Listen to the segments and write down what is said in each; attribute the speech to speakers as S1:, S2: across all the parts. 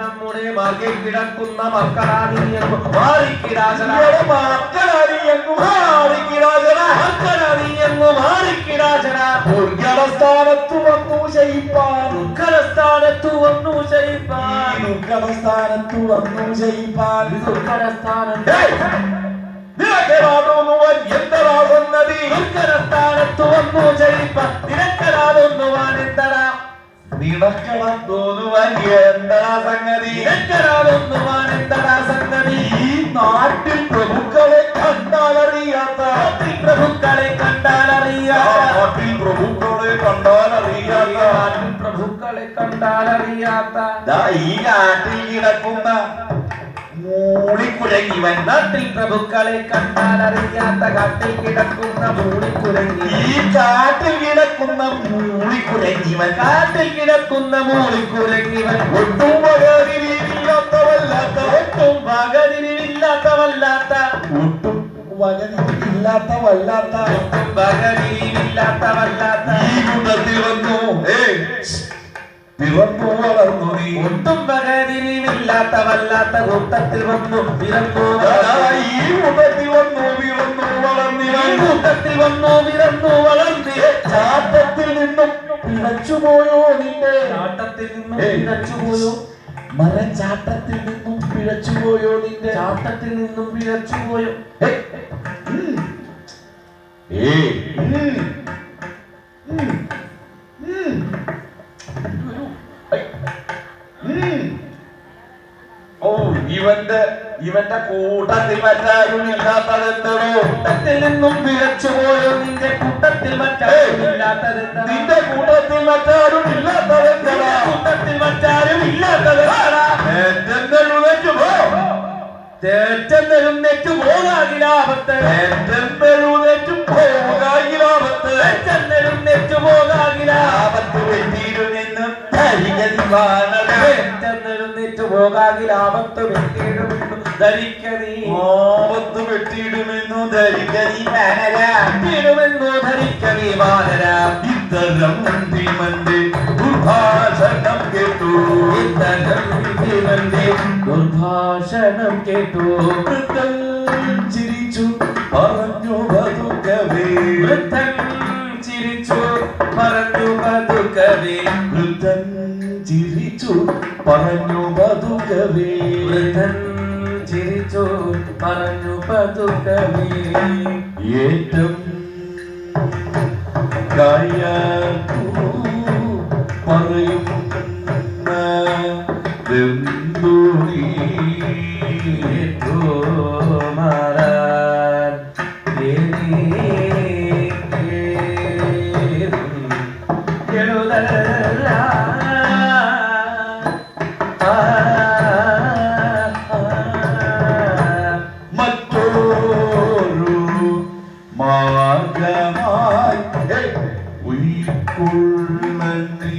S1: നമ്മുടെ മാർഗെ കിടക്കുന്ന മക്കളാ നീ അങ്ങ് മാറിക്കിടാകടാ
S2: എടം മക്കളാ നീയങ്ങു മാറിക്കിടാകടാ
S1: മക്കളാ നീ അങ്ങ് മാറിക്കിടാകടാ
S2: ദുർഘടസ്ഥാനത്തു വന്നു ശയിപ്പാൻ
S1: ദുഃഖസ്ഥാനത്തു വന്നു ശയിപ്പാൻ
S2: ദുർഘടസ്ഥാനത്തു വന്നു ശയിപ്പാൻ
S1: ദുഃഖസ്ഥാനത്ത്
S2: നിനക്കരാതൊന്നുവൻ എന്തരാകുന്നതി
S1: ദുഃഖസ്ഥാനത്തു വന്നു ശയിപ്പാൻ നിനക്കരാതൊന്നുവാൻ എന്തടാ
S2: നിനക്കളം തോന്നുവാൻ എന്താ സംഗതി
S1: നിനക്കരാതൊന്നുവാൻ എന്താ സംഗതി
S2: ഈ നാട്ടിൽ പ്രഭുക്കളെ കണ്ടാലറിയാത്ത
S1: ഈ പ്രഭുക്കളെ കണ്ടാലറിയാത്ത
S2: നാട്ടിൽ പ്രഭുക്കളെ കണ്ടാലറിയാത്ത
S1: നാട്ടിൽ പ്രഭുക്കളെ കണ്ടാലറിയാത്ത
S2: ഈ നാട്ടിൽ കിടക്കുന്ന മൂളിക്കുഴങ്ങിവൻ
S1: വന്നാട്ടിൽ പ്രഭുക്കളെ കണ്ടാൽ അറിയാത്ത കാട്ടിൽ കിടക്കുന്ന മൂളിക്കുരങ്ങി
S2: ഈ കാട്ടിൽ കിടക്കുന്ന മൂളിക്കുഴങ്ങിവൻ
S1: കാട്ടിൽ കിടക്കുന്ന മൂളിക്കുരങ്ങിവൻ
S2: ഒട്ടും വകതിരിവില്ലാത്തവല്ലാത്ത
S1: ഒട്ടും വകതിരിവില്ലാത്തവല്ലാത്ത.
S2: ഒട്ടും വകതിരിവില്ലാത്ത വല്ലാത്ത
S1: ഒട്ടും പകതിരിവില്ലാത്തവല്ലാത്ത
S2: ഈ കൂട്ടത്തിൽ വന്നു. ഏയ്, വളർന്നു നീ
S1: ഒട്ടും പകതിരിവില്ലാത്തവല്ലാത്ത കൂട്ടത്തിൽ വന്നു പിറന്നു
S2: ഈ കൂട്ടത്തിൽ വന്നു പിറന്നു
S1: ഈ
S2: വളർന്നിവൻ
S1: കൂട്ടത്തിൽ വന്നു പിറന്നു വളർന്നി.
S2: ചാട്ടത്തിൽ നിന്നും പിഴച്ചുപോയോ നിന്റെ
S1: ചാട്ടത്തിൽ നിന്നും. പിഴച്ചുപോയോ
S2: മരചാട്ടത്തിൽ നിന്നും പിഴച്ചുപോയോ നിന്റെ
S1: ചാട്ടത്തിൽ നിന്നും പിഴച്ചുപോയോ
S2: ഏയ്, ഇവന്റെ ഇവന്റെ കൂട്ടത്തിൽ മറ്റാരും ഇല്ലാത്തതെന്തോ
S1: കൂട്ടത്തിൽ നിന്നും പിഴച്ചുപോയോ നിന്റെ കൂട്ടത്തിൽ മറ്റാരും
S2: നിന്റെ കൂട്ടത്തിൽ മറ്റാരും ഇല്ലാത്തതെന്താ
S1: കൂട്ടത്തിൽ മറ്റാരും ഇല്ലാത്തതെന്താ
S2: പോ.
S1: തേറ്റെന്നെഴുന്നേറ്റ് പോകാകിലാപത്ത് തേറ്റെന്നെഴുന്നേറ്റ് പോകാകിലാപത്ത്
S2: ധരികതി
S1: പോകാകിലാപത്ത് ധരിക്ക പോകാതി
S2: ആപത്ത് വെട്ടിയിടുമെന്നു വാനരാ.
S1: വെട്ടിയിടുമെന്നു ധരിക്ക നീ വാനര.
S2: ഇത്തരം മന്ത്രിമന്റെ ദുർഭാഷണം കേട്ടു.
S1: ഇത്തരം വിധിവന്റെ ദുർഭാഷണം കേട്ടു.
S2: ചിരിച്ചു
S1: துடவே ஏற்றும்
S2: காயா മാർഗമായി ഉയ്ക്കൊള്ള നീ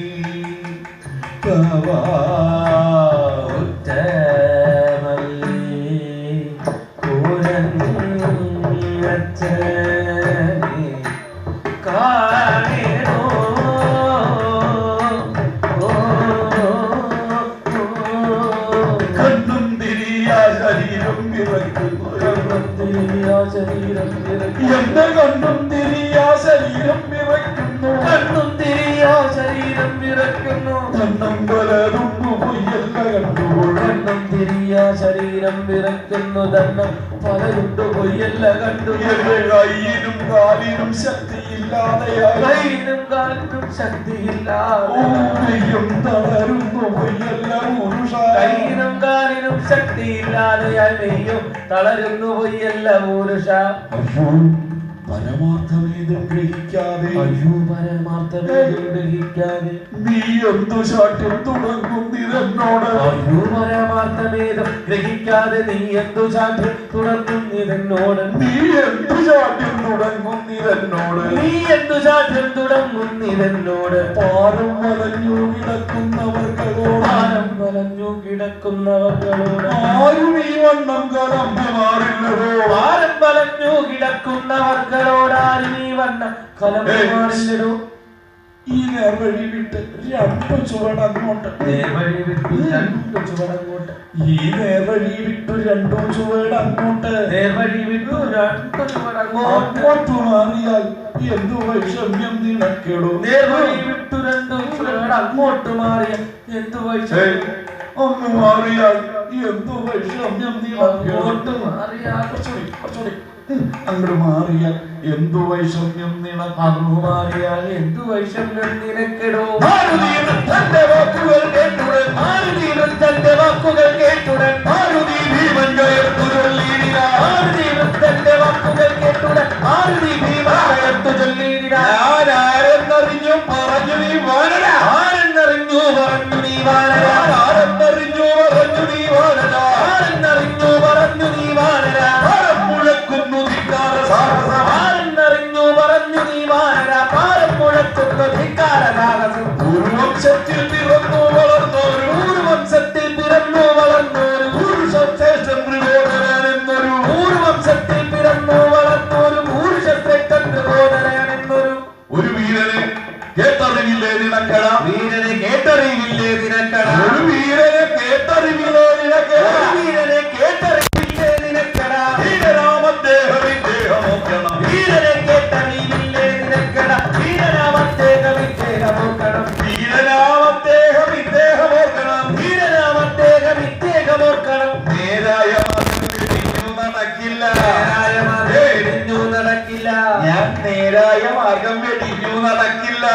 S2: ശരീരം എന്ത് എന്റെ തിരിയാ ശരീരം
S1: വിറക്കുന്നു
S2: എണ്ണം പലതുമ്പു പൊയ്യല്ല
S1: തിരിയ ശരീരം വിറക്കുന്നു ദണ്ണം പലരുണ്ട് പൊയ്യല്ല കണ്ടു.
S2: കയ്യിനും കാലിനും ശക്തിയില്ലാതെയായി.
S1: കൈയിനും കാലിനും ശക്തിയില്ലാതെ
S2: ഊരിയും തളരുന്നു പൊയ്യല്ല പുരുഷ
S1: കൈയിനും കാലിനും ശക്തിയില്ലാതെയായി. മെയ്യും തളരുന്നു പൊയ്യല്ല പൂരുഷ
S2: പരമാർത്ഥമേതും ഗ്രഹിക്കാതെ.
S1: അയ്യോ ഗ്രഹിക്കാതെ.
S2: നീ എന്തു ശാഠ്യം തുടങ്ങുന്നിതെന്നോട്
S1: അയ്യോ പരമാർത്ഥമേതും ഗ്രഹിക്കാതെ നീ എന്തു ശാഠ്യം തുടങ്ങുന്നിതെന്നോട്
S2: നീ എന്തു ശാഠ്യം തുടങ്ങുന്നിതെന്നോട്
S1: നീ എന്തു ശാഠ്യം തുടങ്ങുന്നിതെന്നോട്
S2: പാരം വലഞ്ഞു കിടക്കുന്നവർക്കോട്
S1: നനഞ്ഞു കിടക്കുന്നവர்களോട്
S2: ആരും ഈ വണ്ണം കലമ്പ മാറില്ലതോ?
S1: വണ്ണം
S2: ഈ നേർവഴി വിട്ട് രണ്ടു ചുവട് അങ്ങോട്ട്.
S1: നേർവഴി വിട്ടു രണ്ടു ചുവടങ്ങോട്ട്
S2: ഈ നേർവഴി വിട്ടു രണ്ടു ചുവട് അങ്ങോട്ട്.
S1: നേർവഴി വിട്ടു രണ്ടു
S2: അങ്ങോട്ട്. മാറിയാൽ എന്തു വൈഷമ്യം നിനക്കിടും?
S1: നേർവഴി വിട്ടു രണ്ടു ചുവട് അങ്ങോട്ട് മാറിയ എന്തു വൈഷമ്യം.
S2: ഒന്ന് മാറിയാൽ എന്തു വൈഷമ്യം നിനക്കിടും?
S1: അങ്ങോട്ട് മാറിയാൽ
S2: കുറച്ചുകൂടി, കുറച്ചുകൂടി. അങ്ങോട്ട് മാറിയ എന്തു വൈഷമ്യം നിന
S1: അങ്ങു മാറിയാൽ എന്തു വൈഷമ്യം നിനക്കെടോ?
S2: മാരുതിയുടെ തന്റെ വാക്കുകൾ കേട്ടുടൻ
S1: തന്റെ വാക്കുകൾ കേട്ടുടൻ
S2: മാരുതി ഭീമൻ.
S1: തന്റെ വാക്കുകൾ കേട്ടുടൻ
S2: ആരെന്നറിഞ്ഞു പറഞ്ഞു നീ വാനര.
S1: ആരെന്നറിഞ്ഞു പറഞ്ഞു നീ വാനര.
S2: നേരായ മാർഗം
S1: വെടിഞ്ഞു നടക്കില്ല.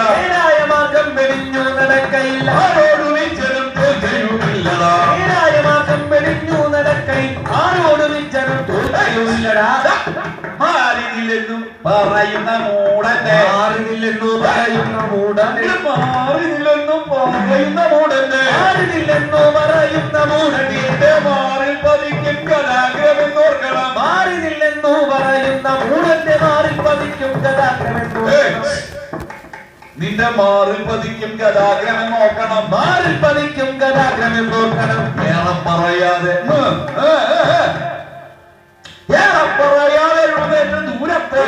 S2: പറയുന്ന മൂടന്റെ
S1: മാറിനില്ലെന്നു പറയുന്ന മൂടന്റെ
S2: മാറിയില്ലെന്നും പറയുന്ന മൂടന്റെ
S1: മാറിനില്ലെന്നു പറയുന്ന
S2: മൂടന്റെ മാറിൽ പതിക്കും കലാഗ്രഹമെന്നോർക്കണം.
S1: മാറിനില്ലെന്നു പറയുന്ന മൂടന്റെ മാറിൽ പതിക്കും
S2: ഏയ്! നിന്റെ മാറിൽ പതിക്കും കഥാഗ്രഹം നോക്കണം
S1: മാറിൽ പതിക്കും കഥാഗ്രഹം നോക്കണം
S2: ഏറെ പറയാതെ. ഏറെ പറയാതെ ദൂരത്തെ.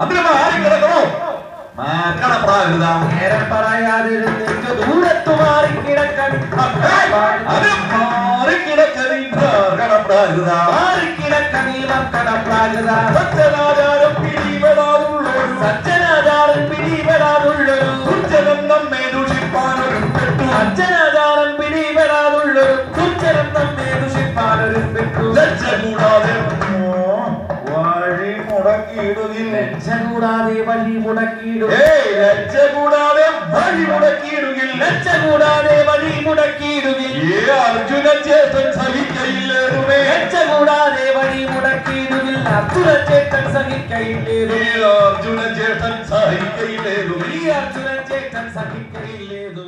S2: అందులో ఆరి
S1: కిడకం மக்கள பிராகுதா நேரம்
S2: பராயாது இருந்துச்சு
S1: தூரத்து மாறி
S2: கிடக்கன் அது மாறி கிடக்கது
S1: கடப்படாகுதா மாறி கிடக்க நீளம் கடப்படாகுதா சச்சனாதாரம்
S2: பிரிவதாதும் കൂടാതെ വഴി
S1: മുടക്കിയിടും.
S2: ലജ്ജ കൂടാതെ വഴി മുടക്കിയിടുകില്ല.
S1: ലജ്ജ കൂടാതെ വഴി മുടക്കിയിടുകിൽ
S2: അർജുന ചേതൻ സഹിക്കയില്ലേറുമേ
S1: ലജ്ജ കൂടാതെ വഴി മുടക്കിയിടുകിൽ അർജുന ചേട്ടൻ സഹിക്കയില്ലേതു
S2: ഏ അർജുന ചേതൻ സഹിക്കയില്ലേറുമേ
S1: ഈ അർജുന ചേട്ടൻ സഹിക്കയില്ലേതു